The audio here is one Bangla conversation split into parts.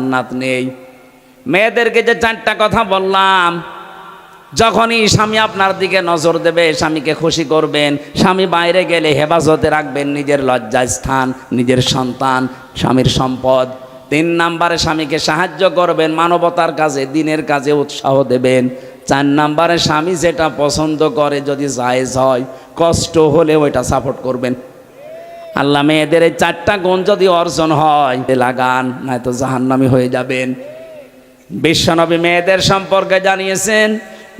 জান্নাত নেই। মেয়েদেরকে যে চারটা কথা বললাম, যখনই স্বামী আপনার দিকে নজর দেবে, স্বামীকে খুশি করবেন, স্বামী বাইরে গেলে হেফাজতে রাখবেন নিজের লজ্জা স্থান নিজের সন্তান, স্বামীর সম্পদ। তিন নাম্বারে স্বামীকে সাহায্য করবেন, মানবতার কাজে, দিনের কাজে উৎসাহ দেবেন। চার নাম্বারে স্বামী যেটা পছন্দ করে, যদি জায়েজ হয়, কষ্ট হলে ওইটা সাপোর্ট করবেন। আল্লাহ মেয়েদের এই চারটা গুণ যদি অর্জন হয় লাগান, নয়তো জাহান্নামি হয়ে যাবেন। বিশ্বনবী মেয়েদের সম্পর্কে জানিয়েছেন,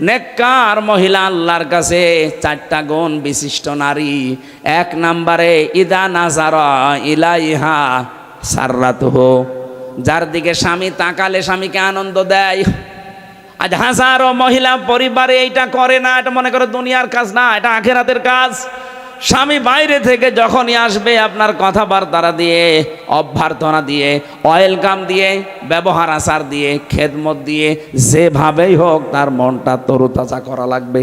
নেককার মহিলা আল্লাহর কাছে চারটা গুণ বিশিষ্ট নারী। এক নাম্বারে, ইদা নাজারা ইলাইহা সাররাত হো যার দিকে স্বামী তাকালে স্বামীকে আনন্দ দেয়। আজ হাজারো মহিলা পরিবারে এইটা করে না, এটা মনে করে দুনিয়ার কাজ না, এটা আখেরাতের কাজ। স্বামী বাইরে থেকে যখনই আসবে আপনার কথাবার্তা দিয়ে, অভ্যর্থনা দিয়ে ওয়েলকাম দিয়ে, ব্যবহার আচার দিয়ে, খেদমত দিয়ে, যেভাবেই হোক তার মনটা তরুতাজা করা লাগবে।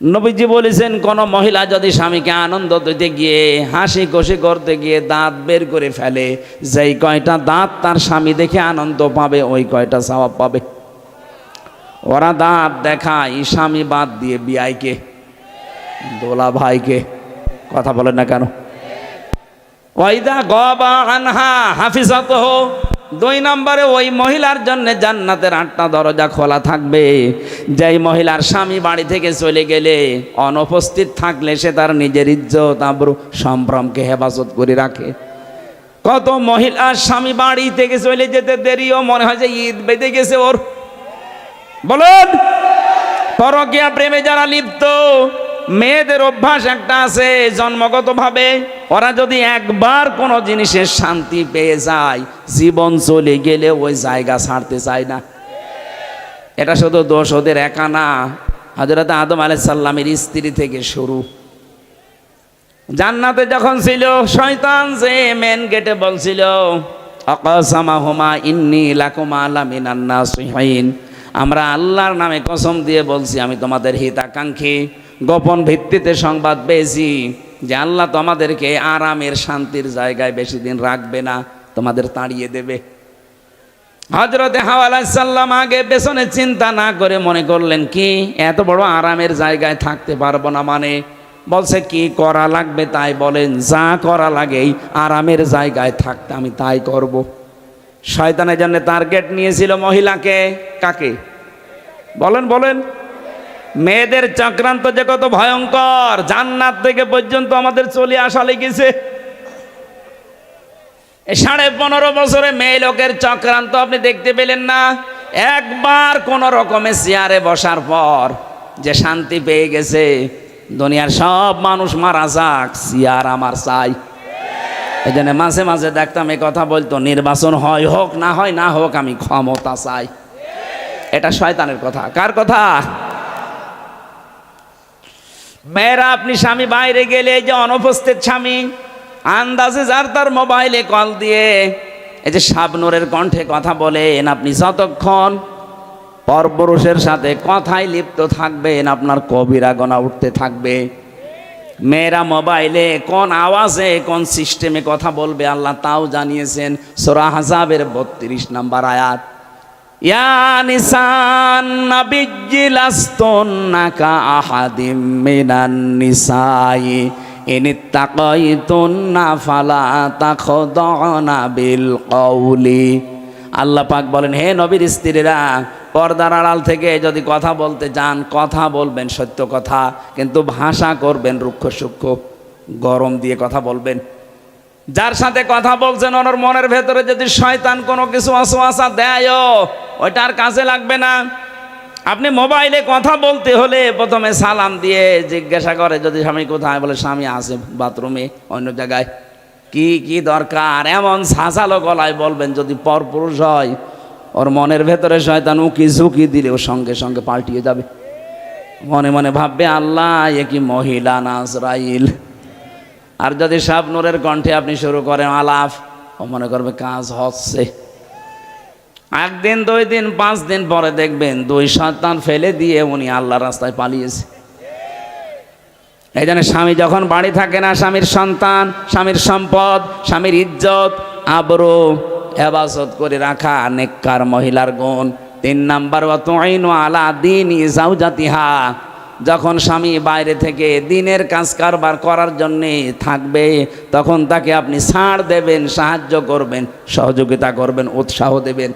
নবীজি বলেছেন, কোন মহিলা যদি স্বামীকে আনন্দ দিতে গিয়ে, হাসি খুশি করতে গিয়ে দাঁত বের করে ফেলে, যেই কয়টা দাঁত তার স্বামী দেখে আনন্দ পাবে, ওই কয়টা স্বভাব পাবে। ওরা দাঁত দেখায়, স্বামী বাদ দিয়ে বিয়াইকে। দোলা ভাইকে কথা বলেন না কেন? ওয়াইদা গবা আনহা হাফিজত দুই নম্বরে ওই মহিলার জন্য জান্নাতের আটটা দরজা খোলা থাকবে। যেই মহিলার স্বামী বাড়ি থেকে চলে গেলে অনুপস্থিত থাকলে সে তার নিজের ইজ্জত, আবরু, সম্ভ্রমকে হেফাজত করে রাখে। কত মহিলার স্বামী বাড়ি থেকে চলে যেতে দেরিও মনে হয় যে ঈদ বেঁধে গেছে ওর। বলুন, পরকিয়া প্রেমে যারা লিপ্ত মেয়েদের অভ্যাস একটা আছে, জন্মগতভাবে ওরা যদি একবার কোনো জিনিসের শান্তি পেয়ে যায়, জীবন চলে গেলে ওই জায়গা ছাড়তে চায় না। এটা শুধু দোষ, ওদের একা না। হজরত আদম আলাইসাল্লামের স্ত্রী থেকে শুরু। জান্নাতে যখন ছিল, শয়তান যে মেন গেটে বলছিল আমরা আল্লাহর নামে কসম দিয়ে বলছি, আমি তোমাদের হিতাকাঙ্ক্ষী। গোপন ভিত্তিতে সংবাদ পেয়েছি যে আল্লাহ তোমাদেরকে আরামের শান্তির জায়গায় বেশি দিন রাখবে না, তোমাদের তাড়িয়ে দেবে। হজরতে হাওয়ালাম আগে পেছনে চিন্তা না করে মনে করলেন, কি এত বড় আরামের জায়গায় থাকতে পারব না মানে? বলছে, কি করা লাগবে তাই বলেন, যা করা লাগে আরামের জায়গায় থাকতে আমি তাই করব। শয়তানের জন্য টার্গেট নিয়েছিল মহিলাকে, কাকে? বলেন বলেন। মেয়েদের চক্রান্ত যে কত ভয়ঙ্কর, জান্নাত থেকে পর্যন্ত আমাদের চলে আসা লেগেছে। সাড়ে পনেরো বছরে মেয়ে লোকের চক্রান্ত আপনি দেখতে পেলেন না? একবার কোন রকমে চেয়ারে বসার পর যে শান্তি পেয়ে গেছে, দুনিয়ার সব মানুষ মারা যাক, চেয়ার আমার চাই। এই জন্য মাঝে মাঝে দেখতাম এই কথা বলতো, নির্বাচন হয় হোক না হয় না হোক, আমি ক্ষমতা চাই। এটা শয়তানের কথা। কার কথা? মেয়েরা, আপনি স্বামী বাইরে গেলে এই যে অনুপস্থিত স্বামী, আন্দাজে যার তার মোবাইলে কল দিয়ে এই যে শাবনুরের কণ্ঠে কথা বলেন আপনি যতক্ষণ পরপুরুষের সাথে কথায় লিপ্ত থাকবেন, আপনার কবিরা গনা উঠতে থাকবে। মেয়েরা মোবাইলে কোন আওয়াজে, কোন সিস্টেমে কথা বলবে, আল্লাহ তাও জানিয়েছেন, সোরা হাজাবের বত্রিশ নাম্বার আয়াত। তাখদানা বিল বলেন, হে নবীর স্ত্রীরা, পর্দার আড়াল থেকে যদি কথা বলতে যান, কথা বলবেন সত্য কথা, কিন্তু ভাষা করবেন রুক্ষ সূক্ষ্ম। গরম দিয়ে কথা বলবেন। যার সাথে কথা বলছেন, ওনার মনের ভেতরে যদি শয়তান কোনো কিছু অসোয়াশা দেয় ওইটা আর কাজে লাগবে না। আপনি মোবাইলে কথা বলতে হলে প্রথমে সালাম দিয়ে জিজ্ঞাসা করে, যদি স্বামী কোথায়? বলে, স্বামী আছে বাথরুমে, অন্য জায়গায়। কি কি দরকার? এমন সাঁচালো গলায় বলবেন, যদি পরপুরুষ হয়, ওর মনের ভেতরে শয়তান উকি ঝুঁকি দিলে ও সঙ্গে সঙ্গে পাল্টিয়ে যাবে। মনে মনে ভাববে, আল্লাহ, এ কি মহিলা নাজরাইল। আর যদি শাবনুরের কণ্ঠে আপনি শুরু করেন আলাপ ও মনে করবে কাজ হচ্ছে। একদিন, দুই দিন, পাঁচ দিন পরে দেখবেন দুই সন্তান ফেলে দিয়ে উনি আল্লাহ রাস্তায় পালিয়েছে। এই জন্য স্বামী যখন বাড়ি থাকে না, স্বামীর সন্তান, স্বামীর সম্পদ, স্বামীর ইজ্জত, আবরু, হেফাজত করে রাখা নেককার মহিলার গুণ। তিন নাম্বার আলা দিন ইজাউজাতিহা যখন স্বামী বাইরে থেকে দিনের কাজ কারবার করার জন্যে থাকবে, তখন তাকে আপনি ছাড় দেবেন, সাহায্য করবেন, সহযোগিতা করবেন, উৎসাহ দেবেন।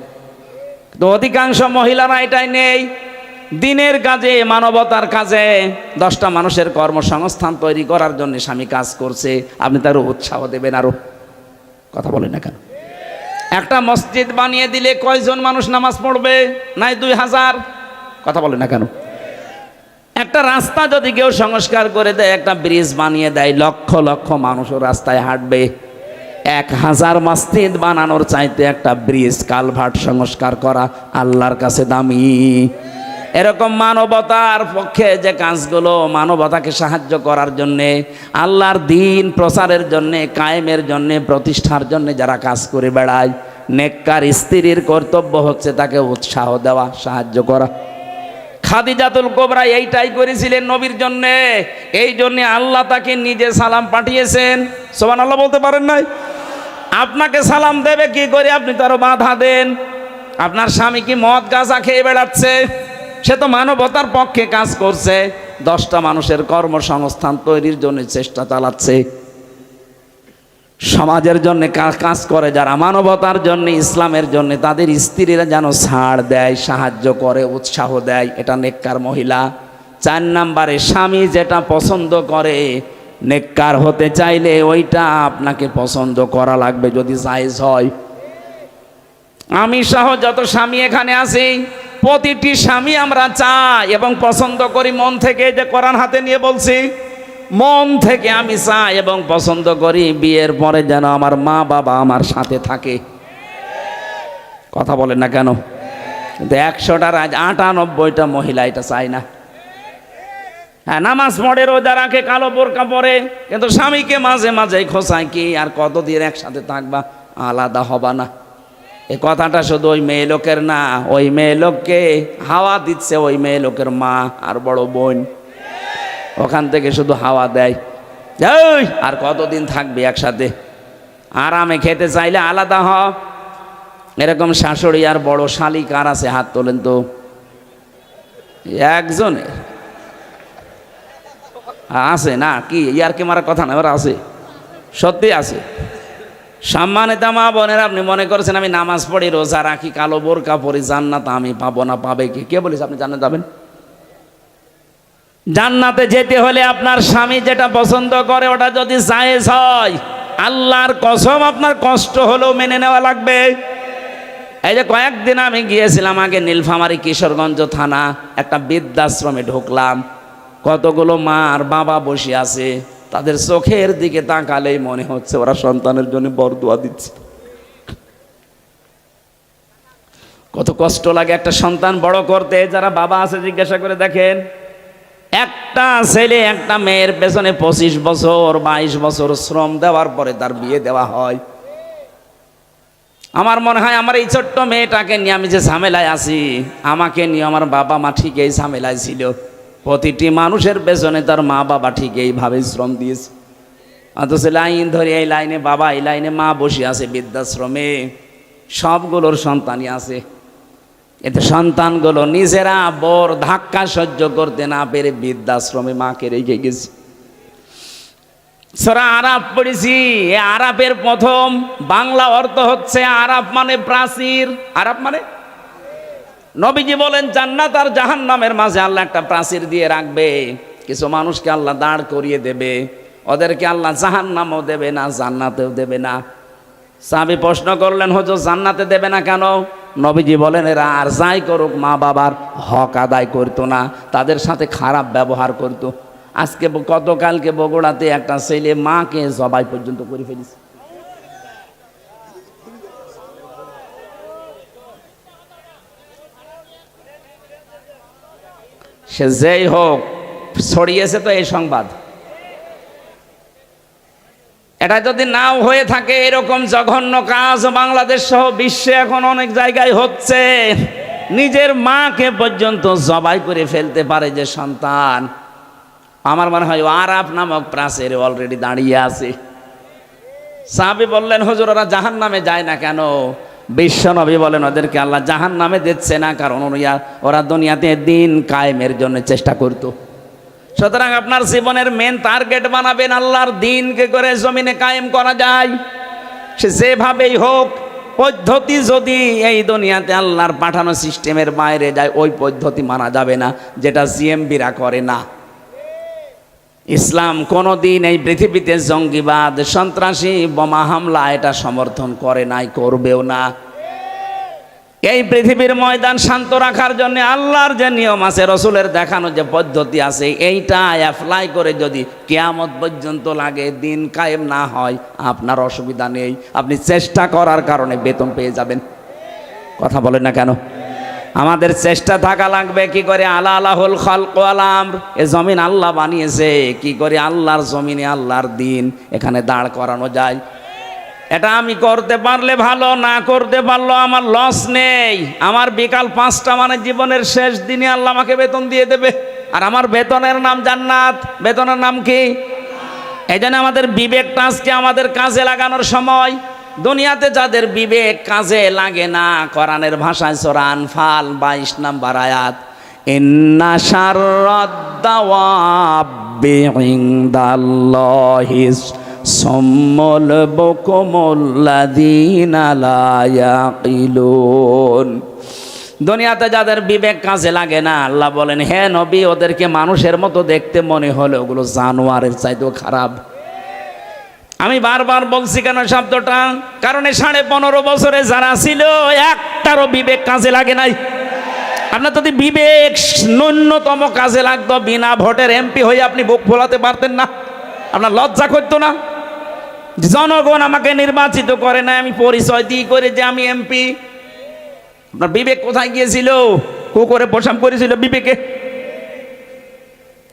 তো অধিকাংশ মহিলারা এটাই নেই। দিনের কাজে, মানবতার কাজে দশটা মানুষের কর্মসংস্থান তৈরি করার জন্য স্বামী কাজ করছে, আপনি তারও উৎসাহ দেবেন আরও কথা বলেন না কেন? একটা মসজিদ বানিয়ে দিলে কয়জন মানুষ নামাজ পড়বে? নাই দুই হাজার? কথা বলেন না কেন? একটা রাস্তা যদি কেউ সংস্কার করে দেয়, একটা ব্রিজ বানিয়ে দেয়, লক্ষ লক্ষ মানুষও রাস্তায় হাঁটবে। এক হাজার মসজিদ বানানোর চাইতে একটা ব্রিজ, কালভার্ট সংস্কার করা আল্লাহর কাছে দামি। এরকম মানবতার পক্ষে যে কাজগুলো, মানবতাকে সাহায্য করার জন্যে, আল্লাহর দিন প্রচারের জন্যে, কায়েমের জন্যে, প্রতিষ্ঠার জন্যে যারা কাজ করে বেড়ায়, নেককার স্ত্রীর কর্তব্য হচ্ছে তাকে উৎসাহ দেওয়া, সাহায্য করা। খাদিজাতুল কোবরা এইটাই করেছিলেন নবীর জন্য। এই জন্য আল্লাহ তাকে নিজে সালাম পাঠিয়েছেন। সোমান আল্লাহ বলতে পারেন নাই? আপনাকে সালাম দেবে কি করে? আপনি তারও বাধা দেন। আপনার স্বামী কি মদ গাঁজা খেয়ে বেড়াচ্ছে? সে তো মানবতার পক্ষে কাজ করছে। দশটা মানুষের কর্মসংস্থান তৈরির জন্য চেষ্টা চালাচ্ছে। সমাজের জন্য কাজ করে, যারা মানবতার জন্য, ইসলামের জন্য, তাদের স্ত্রীরা যেন ছাড় দেয়, সাহায্য করে, উৎসাহ দেয়। এটা নেককার মহিলা। চার নাম্বারে, স্বামী যেটা পছন্দ করে, নেককার হতে চাইলে ওইটা আপনাকে পছন্দ করা লাগবে, যদি জায়েজ হয়। আমি সহ যত স্বামী এখানে আছি, প্রতিটি স্বামী আমরা চাই এবং পছন্দ করি। মন থেকে যে কোরআন হাতে নিয়ে বলছি মন থেকে আমি চাই এবং পছন্দ করি বিয়ের পরে যেন আমার মা বাবা আমার সাথে থাকে। কথা বলেন না কেন? কিন্তু একশোটার আজ আটানব্বইটা মহিলা এটা চায় না। হ্যাঁ নামাজ পড়ে, রোজা রাখে, কালো বোরকা পরে, কিন্তু স্বামীকে মাঝে মাঝে খোঁচায় কি আর কতদিন একসাথে থাকবা? আলাদা হবা না। এই কথাটা শুধু ওই মেয়ে লোকের না, ওই মেয়ে লোককে হাওয়া দিচ্ছে ওই মেয়ে লোকের মা আর বড় বোন। ওখান থেকে শুধু হাওয়া দেয়। আর কতদিন থাকবে একসাথে? আরামে খেতে চাইলে আলাদা হ। এরকম শাশুড়ি আর বড় শালিক কার আছে? হাত তোলেন তো। একজনের আছে না? কি, ইয়ার কি মারার কথা না? এবার আছে। সত্যি আছে। সম্মানিত মা বোনের, আপনি মনে করেছেন আমি নামাজ পড়ি, রোজা রাখি, কালো বোরকা পরি, জান্নাত আমি পাবো না, পাবে কি? কে বলিস আপনি জান্নাত যাবেন জান্নাতে যেতে হলে আপনার স্বামী যেটা পছন্দ করে, ওটা যদি জায়েজ হয়, আল্লাহর কসম আপনার কষ্ট হলেও মেনে নেওয়া লাগবে। এই যে কয়েকদিন আমি গিয়েছিলাম আগে নীলফামারি কিশোরগঞ্জ থানা, একটা বৃদ্ধাশ্রমে ঢুকলাম। কতগুলো মা আর বাবা বসে আছে, তাদের চোখের দিকে তাকালেই মনে হচ্ছে ওরা সন্তানের জন্য বরদোয়া দিচ্ছে। কত কষ্ট লাগে একটা সন্তান বড় করতে, যারা বাবা আছে জিজ্ঞাসা করে দেখেন একটা ছেলে, একটা মেয়ের পেছনে পঁচিশ বছর, বাইশ বছর শ্রম দেওয়ার পরে তার বিয়ে দেওয়া হয়। আমার মনে হয় আমার এই ছোট্ট মেয়েটাকে নিয়ে আমি যে ঝামেলায় আছি, আমাকে নিয়ে আমার বাবা মা ঠিক এই ঝামেলায় ছিল। প্রতিটি মানুষের পেছনে তার মা বাবা ঠিক এইভাবে শ্রম দিয়েছে। অথচ লাইন ধরে এই লাইনে বাবা, এই লাইনে মা বসে আছে বৃদ্ধাশ্রমে। সবগুলোর সন্তানই আছে। এতে সন্তানগুলো নিজেরা বর ধাক্কা সহ্য করতে না পেরে বৃদ্ধাশ্রমে মাকে রেখে গেছে। সরা আরাপ পড়েছি, এ আরাপের প্রথম, বাংলা অর্থ হচ্ছে আরাপ মানে প্রাচীর। আরাপ মানে? নবীজি বলেন, জান্নাত আর জাহান নামের মাঝে আল্লাহ একটা প্রাচীর দিয়ে রাখবে। কিছু মানুষকে আল্লাহ দাঁড় করিয়ে দেবে। ওদেরকে আল্লাহ জাহান নামও দেবে না, জান্নাতেও দেবে না। সাবি প্রশ্ন করলেন, হজর, জান্নাতে দেবে না কেন? নবীজি বলেন, এরা আর যাই করুক, মা বাবার হক আদায় করতো না, তাদের সাথে খারাপ ব্যবহার করতো। আজকে গতকালকে বগুড়াতে একটা ছেলে মাকে জবাই পর্যন্ত করে ফেলিস সে যেই হোক, ছড়িয়েছে তো এই সংবাদ। এটা যদি নাও হয়ে থাকে এরকম জঘন্য কাজ বাংলাদেশ সহ বিশ্বে এখন অনেক জায়গায় হচ্ছে। নিজের মাকে পর্যন্ত জবাই করে ফেলতে পারে যে সন্তান। আমার মনে হয় আরাফ নামক প্রাচীর অলরেডি দাঁড়িয়ে আছে। সাহাবি বললেন, হুজুর, ওরা জাহান নামে যায় না কেন? বিশ্বনবী বলেন, ওদেরকে আল্লাহ জাহান নামে দিচ্ছে না, কারণ ওরা- ওরা দুনিয়াতে দিন কায়েমের জন্য চেষ্টা করতো। সুতরাং আপনার জীবনের মেন টার্গেট বানাবেন আল্লাহর দিনকে করে জমিনে কায়েম করা যায়। সে যেভাবেই হোক, পদ্ধতি যদি এই দুনিয়াতে আল্লাহর পাঠানো সিস্টেমের বাইরে যায়, ওই পদ্ধতি মানা যাবে না, যেটা জিএমবিরা করে না। ইসলাম কোনো দিন এই পৃথিবীতে জঙ্গিবাদ, সন্ত্রাসী, বোমা হামলা, এটা সমর্থন করে নাই, করবেও না। এই পৃথিবীর ময়দান শান্ত রাখার জন্য আল্লাহর যে নিয়ম আছে, রসুলের দেখানো যে পদ্ধতি আছে, এইটা অ্যাপ্লাই করে যদি কেয়ামত পর্যন্ত লাগে, দিন কায়েম না হয়, আপনার অসুবিধা নেই। আপনি চেষ্টা করার কারণে বেতন পেয়ে যাবেন। কথা বলেন না কেন? আমাদের চেষ্টা থাকা লাগবে, কি করে? আলা আলাহুল খালক আলাম এ জমিন আল্লাহ বানিয়েছে, কি করে? আল্লাহর জমিনে আল্লাহর দিন, এখানে দাঁড় করানো যায়। এটা আমি করতে পারলে ভালো, না করতে পারল আমার লস নেই। আমার বিকাল পাঁচটা মানে জীবনের শেষ দিনে আল্লাহ আমাকে বেতন দিয়ে দেবে। আর আমার বেতনের নাম জান্নাত। বেতনের নাম কি? এই জন্য আমাদের বিবেকটা আজকে আমাদের কাজে লাগানোর সময়। দুনিয়াতে যাদের বিবেক কাজে লাগে না, কোরআনের ভাষায় সোরান ফাল বাইশ নাম্বার আয়াত, ইন্না শারদাওয়াব্বি ইনদাল্লাহিস সম্মল বকমল্লাদিনা দুনিয়াতে যাদের বিবেক কাজে লাগে না, আল্লাহ বলেন, হে নবী, ওদেরকে মানুষের মতো দেখতে মনে হলে ওগুলো জানোয়ারের চাইতেও খারাপ। আমি বারবার বলছি কেন শব্দটা? কারণ এই সাড়ে পনেরো বছরে যারা ছিল, একটারও বিবেক কাজে লাগে নাই। আপনার যদি বিবেক ন্যূনতম কাজে লাগতো, বিনা ভোটের এমপি হয়ে আপনি বুক ফোলাতে পারতেন না। আপনার লজ্জা করতো না। জনগণ আমাকে নির্বাচিত করে না আমি পরিচয় দিয়ে করে যে আমি এমপি আপনার বিবেক কোথায় গিয়েছিল? কু করে প্রশাম করেছিল বিবেকে।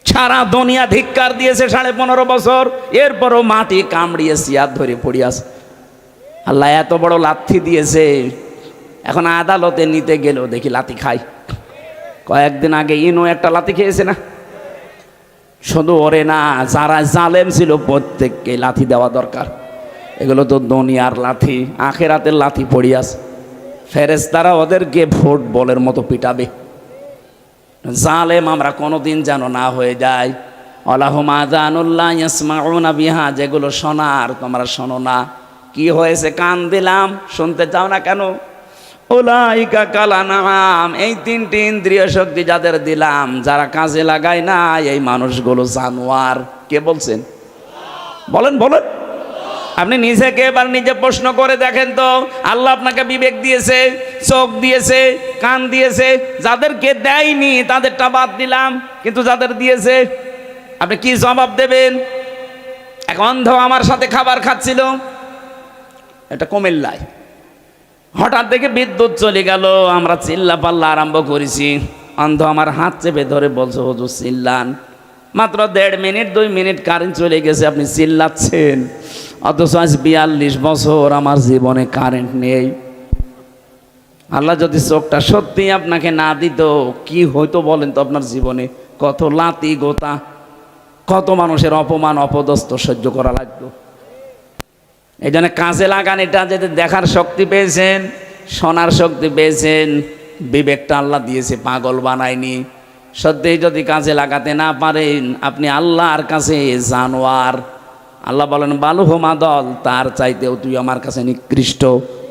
সারা দুনিয়া ধিক্কার দিয়েছে সাড়ে পনেরো বছর। এরপরও মাটি কামড়িয়ে সিয়ার ধরে পড়িয়াছে আল্লাহ এত বড় লাথি দিয়েছে। এখন আদালতে নিতে গেলেও দেখি লাথি খাই কয়েকদিন আগে ইনো একটা লাথি খেয়েছে না? শুধু ওরে না, যারা জালেম ছিল প্রত্যেককে লাথি দেওয়া দরকার। এগুলো তো দুনিয়ার লাথি, আখেরাতের লাথি পড়িয়াছে ফেরেস্তারা ওদেরকে ফুটবলের মতো পিটাবে। জালেম আমরা কোনোদিন যেন না হয়ে যাই। আল্লাহুমা জানুল্লাহ ইসমাউনা বিহা, যেগুলো শোনার তোমরা শোনো না। কি হয়েছে? কান দিলাম, শুনতে চাও না কেন? ওলাইকা কালা নাম। এই তিনটি ইন্দ্রিয় শক্তি যাদের দিলাম, যারা কাজে লাগায় না এই মানুষগুলো জানোয়ার। কে বলছেন? বলেন বলেন। আপনি নিজেকে এবার নিজে প্রশ্ন করে দেখেন তো। আল্লাহ আপনাকে বিবেক দিয়েছে, চোখ দিয়েছে, কান দিয়েছে। যাদেরকে দেয়নি, তাদেরটা বাদ দিলাম। কিন্তু যাদের দিয়েছে, আপনি কি জবাব দেবেন? এক অন্ধ আমার সাথে খাবার খাচ্ছিল। এটা কুমিল্লায়। হঠাৎ দেখে বিদ্যুৎ চলে গেল। আমরা চিল্লা পাল্লা আরম্ভ করেছি। অন্ধ আমার হাত চেপে ধরে বলছে, হুজুর, চিল্লান। মাত্র দেড় মিনিট, দুই মিনিট কারেন্ট চলে গেছে, আপনি চিল্লাচ্ছেন। অথচ আজ বিয়াল্লিশ বছর আমার জীবনে কারেন্ট নেই। আল্লাহ যদি চোখটা সত্যি আপনাকে না দিত, কি হইতো বলেন তো আপনার জীবনে? কত লাতি গোতা, কত মানুষের অপমান, অপদস্থ সহ্য করা লাগতো। এই জন্য কাজে লাগান, এটা যাতে দেখার শক্তি পেয়েছেন, শোনার শক্তি পেয়েছেন, বিবেকটা আল্লাহ দিয়েছে, পাগল বানায়নি। সত্যি যদি কাজে লাগাতে না পারেন, আপনি আল্লাহর কাছে জানোয়ার। আল্লাহ বলেন বালুহমা দল, তার চাইতেও তুই আমার কাছে নিকৃষ্ট।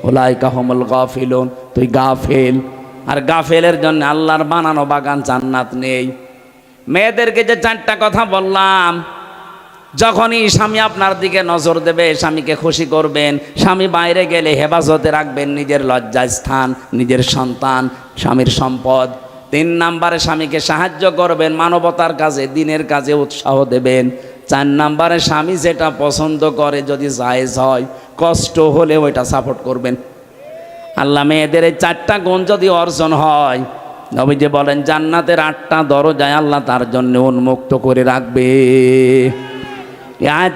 ওলাই কাহমল গাফিলন, তুই গাফেল। আর গাফেলের জন্য আল্লাহর বানানো বাগান জান্নাত নেই। মেয়েদেরকে যে চারটা কথা বললাম যখনই স্বামী আপনার দিকে নজর দেবে, স্বামীকে খুশি করবেন, স্বামী বাইরে গেলে হেফাজতে রাখবেন নিজের লজ্জায় স্থান, নিজের সন্তান, স্বামীর সম্পদ। তিন নাম্বারে স্বামীকে সাহায্য করবেন, মানবতার কাজে, দিনের কাজে উৎসাহ দেবেন। চার নাম্বারে স্বামী যেটা পছন্দ করে, যদি জায়েজ হয়, কষ্ট হলে ওইটা সাপোর্ট করবেন। আল্লাহ মেয়েদের এই চারটা গুণ যদি অর্জন হয়, নবীজি বলেন, জান্নাতের আটটা দরজায় আল্লাহ তার জন্য উন্মুক্ত করে রাখবে। আজ